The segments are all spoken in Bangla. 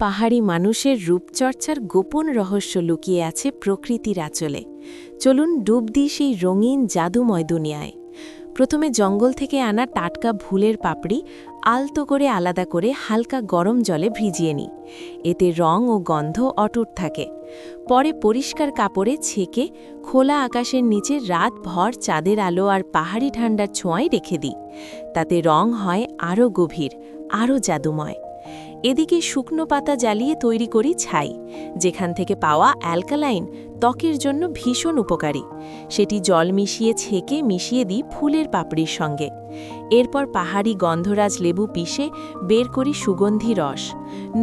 পাহাড়ি মানুষের রূপচর্চার গোপন রহস্য লুকিয়ে আছে প্রকৃতির আঁচলে। চলুন ডুব দিই সেই রঙিন জাদুময় দুনিয়ায়। প্রথমে জঙ্গল থেকে আনা টাটকা ভুলের পাপড়ি আলতো করে আলাদা করে হালকা গরম জলে ভিজিয়ে নিই। এতে রং ও গন্ধ অটুট থাকে। পরে পরিষ্কার কাপড়ে ছেঁকে খোলা আকাশের নিচে রাতভর চাঁদের আলো আর পাহাড়ি ঠান্ডার ছোঁয়ায় রেখে দিই। তাতে রং হয় আরও গভীর আরও জাদুময়। এদিকে শুকনো পাতা জ্বালিয়ে তৈরি করি ছাই, যেখান থেকে পাওয়া অ্যালকালাইন ত্বকের জন্য ভীষণ উপকারী। সেটি জল মিশিয়ে ছেঁকে মিশিয়ে দিই ফুলের পাপড়ির সঙ্গে। এরপর পাহাড়ি গন্ধরাজ লেবু পিষে বের করি সুগন্ধি রস।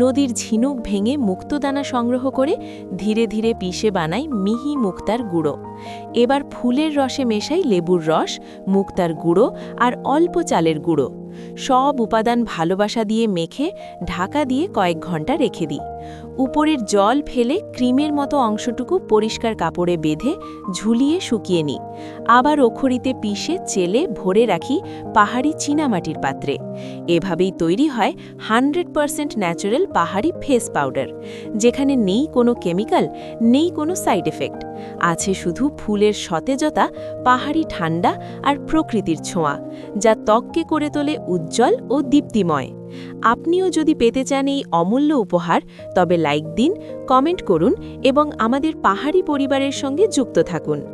নদীর ঝিনুক ভেঙে মুক্তদানা সংগ্রহ করে ধীরে ধীরে পিষে বানাই মিহি মুক্তার গুঁড়ো। এবার ফুলের রসে মেশাই লেবুর রস, মুক্তার গুঁড়ো আর অল্প চালের গুঁড়ো। সব উপাদান ভালোবাসা দিয়ে মেখে ঢাকা দিয়ে কয়েক ঘণ্টা রেখে দিই। উপরের জল ফেলে ক্রিমের মতো অংশটুকু পরিষ্কার কাপড়ে বেঁধে ঝুলিয়ে শুকিয়ে নিই। আবার ওখরিতে পিষে চেলে ভরে রাখি পাহাড়ি চীনামাটির পাত্রে। এভাবেই তৈরি হয় হান্ড্রেড পারসেন্ট ন্যাচারাল পাহাড়ি ফেস পাউডার, যেখানে নেই কোনো কেমিক্যাল, নেই কোনো সাইড এফেক্ট। আছে শুধু ফুলের সতেজতা, পাহাড়ি ঠান্ডা আর প্রকৃতির ছোঁয়া, যা ত্বককে করে তোলে উজ্জ্বল ও দীপ্তিময়। আপনিও যদি পেতে চান এই অমূল্য উপহার, তবে লাইক দিন, কমেন্ট করুন এবং আমাদের পাহাড়ি পরিবারের সঙ্গে যুক্ত থাকুন।